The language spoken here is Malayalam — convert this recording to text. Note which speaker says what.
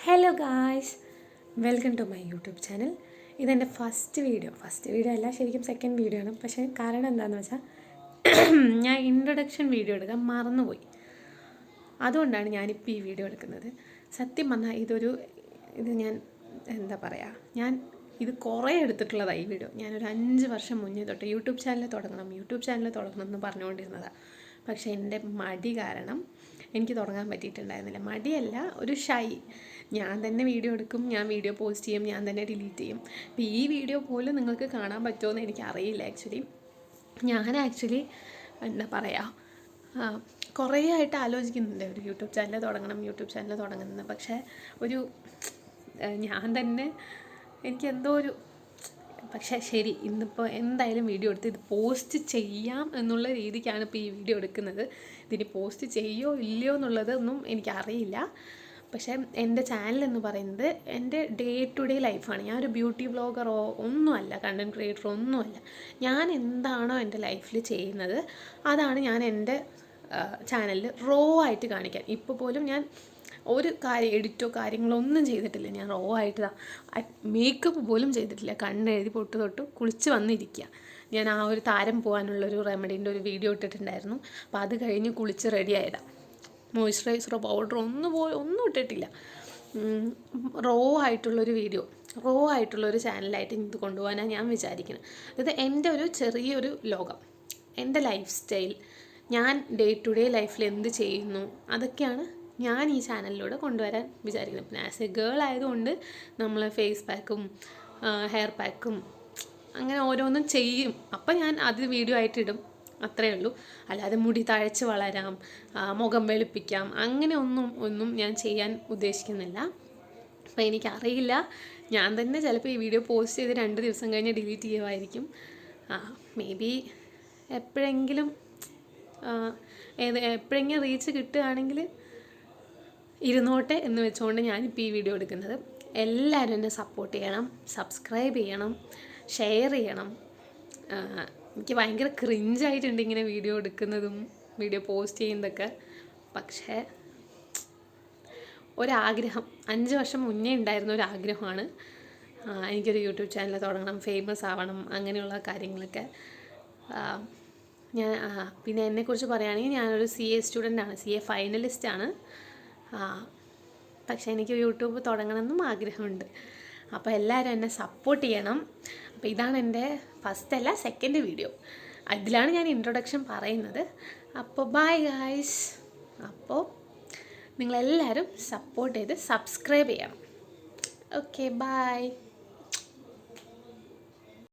Speaker 1: Hello guys welcome to my YouTube channel ഇതെന്റെ ഫസ്റ്റ് വീഡിയോ ഫസ്റ്റ് വീഡിയോ അല്ല ശരിക്കും സെക്കൻഡ് വീഡിയോ ആണ്. പക്ഷേ കാരണം എന്താണെന്ന് വെച്ചാൽ ഞാൻ ഇൻട്രൊഡക്ഷൻ വീഡിയോ എടുക്കാൻ മറന്നുപോയി. അതുകൊണ്ടാണ് ഞാനിപ്പോൾ ഈ വീഡിയോ എടുക്കുന്നത്. സത്യം പറഞ്ഞാൽ ഇതൊരു ഇത് ഞാൻ എന്താ പറയുക ഞാൻ ഇത് കുറേ എടുത്തിട്ടുള്ളതാണ് ഈ വീഡിയോ ഞാനൊരു അഞ്ച് വർഷം മുന്നേ തൊട്ട് യൂട്യൂബ് ചാനൽ തുടങ്ങണം. യൂട്യൂബ് ചാനൽ തുടങ്ങണം എന്ന് പറഞ്ഞുകൊണ്ടിരുന്നതാണ് പക്ഷേ എന്റെ മടി കാരണം എനിക്ക് തുടങ്ങാൻ പറ്റിയിട്ടുണ്ടായിരുന്നില്ല. മടിയല്ല ഒരു ഷൈ. ഞാൻ തന്നെ വീഡിയോ എടുക്കും ഞാൻ വീഡിയോ പോസ്റ്റ് ചെയ്യും ഞാൻ തന്നെ ഡിലീറ്റ് ചെയ്യും. അപ്പോൾ ഈ വീഡിയോ പോലും നിങ്ങൾക്ക് കാണാൻ പറ്റുമോ എന്ന് എനിക്കറിയില്ല ആക്ച്വലി. ഞാൻ ആക്ച്വലി എന്താ പറയുക കുറേ ആയിട്ട് ആലോചിക്കുന്നുണ്ട്. ഒരു യൂട്യൂബ് ചാനൽ തുടങ്ങണം യൂട്യൂബ് ചാനൽ തുടങ്ങുന്നത് പക്ഷേ ഒരു ഞാൻ തന്നെ എനിക്ക് എന്തോ ഒരു പക്ഷേ ശരി ഇന്നിപ്പോൾ എന്തായാലും വീഡിയോ എടുത്ത് ഇത് പോസ്റ്റ് ചെയ്യാം എന്നുള്ള രീതിക്കാണ് ഇപ്പോൾ ഈ വീഡിയോ എടുക്കുന്നത്. ഇതിന് പോസ്റ്റ് ചെയ്യോ ഇല്ലയോ എന്നുള്ളതൊന്നും എനിക്കറിയില്ല. പക്ഷേ എന്റെ ചാനൽ എന്ന് പറയുന്നത് എന്റെ ഡേ ടു ഡേ ലൈഫാണ് ഞാനൊരു ബ്യൂട്ടി ബ്ലോഗറോ ഒന്നുമല്ല കണ്ടന്റ് ക്രിയേറ്ററോ ഒന്നുമല്ല. ഞാൻ എന്താണോ എന്റെ ലൈഫിൽ ചെയ്യുന്നത് അതാണ് ഞാൻ എന്റെ ചാനലിൽ റോ ആയിട്ട് കാണിക്കാൻ. ഇപ്പോൾ പോലും ഞാൻ ഒരു കാര്യം എഡിറ്റോ കാര്യങ്ങളോ ഒന്നും ചെയ്തിട്ടില്ല. ഞാൻ റോ ആയിട്ട് മേക്കപ്പ് പോലും ചെയ്തിട്ടില്ല. കണ്ണെഴുതി പൊട്ട് തൊട്ട് കുളിച്ച് വന്നിരിക്കുക ഞാൻ ആ ഒരു താരം പോകാനുള്ളൊരു റെമഡീന്റെ ഒരു വീഡിയോ ഇട്ടിട്ടുണ്ടായിരുന്നു. അപ്പോൾ അത് കഴിഞ്ഞ് കുളിച്ച് റെഡി ആയതാണ് മോയ്സ്ചറൈസറോ പൗഡറോ ഒന്നും പോയി ഒന്നും ഇട്ടിട്ടില്ല. റോ ആയിട്ടുള്ളൊരു വീഡിയോ റോ ആയിട്ടുള്ളൊരു ചാനലായിട്ട് ഇത് കൊണ്ടുപോകാനാണ് ഞാൻ വിചാരിക്കുന്നത് അതായത് എന്റെ ഒരു ചെറിയൊരു ലോകം. എന്റെ ലൈഫ് സ്റ്റൈൽ ഞാൻ ഡേ ടു ഡേ ലൈഫിൽ എന്ത് ചെയ്യുന്നു? അതൊക്കെയാണ് ഞാൻ ഈ ചാനലിലൂടെ കൊണ്ടുവരാൻ വിചാരിക്കുന്നത് പിന്നെ ആസ് എ ഗേൾ ആയതുകൊണ്ട് നമ്മൾ ഫേസ് പാക്കും ഹെയർ പാക്കും അങ്ങനെ ഓരോന്നും ചെയ്യും. അപ്പം ഞാൻ അത് വീഡിയോ ആയിട്ടിടും അത്രയേ ഉള്ളൂ. അല്ലാതെ മുടി തഴച്ച് വളരാം മുഖം വെളുപ്പിക്കാം അങ്ങനെ ഒന്നും ഒന്നും ഞാൻ ചെയ്യാൻ ഉദ്ദേശിക്കുന്നില്ല. അപ്പോൾ എനിക്കറിയില്ല. ഞാൻ തന്നെ ചിലപ്പോൾ ഈ വീഡിയോ പോസ്റ്റ് ചെയ്ത് രണ്ട് ദിവസം കഴിഞ്ഞ് ഡിലീറ്റ് ചെയ്യുമായിരിക്കും മേ ബി എപ്പോഴെങ്കിലും എപ്പോഴെങ്കിലും റീച്ച് കിട്ടുകയാണെങ്കിൽ ഇരുന്നോട്ടെ എന്ന് വെച്ചുകൊണ്ട് ഞാനിപ്പോൾ ഈ വീഡിയോ എടുക്കുന്നത്. എല്ലാവരും എന്നെ സപ്പോർട്ട് ചെയ്യണം സബ്സ്ക്രൈബ് ചെയ്യണം ഷെയർ ചെയ്യണം. എനിക്ക് ഭയങ്കര ക്രിഞ്ചായിട്ടുണ്ട് ഇങ്ങനെ വീഡിയോ എടുക്കുന്നതും വീഡിയോ പോസ്റ്റ് ചെയ്യുന്നതൊക്കെ. പക്ഷേ ഒരാഗ്രഹം. അഞ്ച് വർഷം മുന്നേ ഉണ്ടായിരുന്ന ഒരാഗ്രഹമാണ്. എനിക്കൊരു യൂട്യൂബ് ചാനൽ തുടങ്ങണം ഫേമസ് ആവണം അങ്ങനെയുള്ള കാര്യങ്ങളൊക്കെ. ഞാൻ പിന്നെ എന്നെക്കുറിച്ച് പറയുകയാണെങ്കിൽ ഞാനൊരു സി എ സ്റ്റുഡന്റാണ് സി എ ഫൈനലിസ്റ്റാണ് പക്ഷേ എനിക്ക് യൂട്യൂബ് തുടങ്ങണമെന്നും ആഗ്രഹമുണ്ട്. അപ്പോൾ എല്ലാവരും എന്നെ സപ്പോർട്ട് ചെയ്യണം. അപ്പോൾ ഇതാണ് എന്റെ ഫസ്റ്റ് അല്ല സെക്കൻഡ് വീഡിയോ അതിലാണ് ഞാൻ ഇൻട്രൊഡക്ഷൻ പറയുന്നത്. അപ്പോൾ ബൈ ഗായ്സ് അപ്പോൾ നിങ്ങളെല്ലാവരും സപ്പോർട്ട് ചെയ്ത് സബ്സ്ക്രൈബ് ചെയ്യണം. Okay bye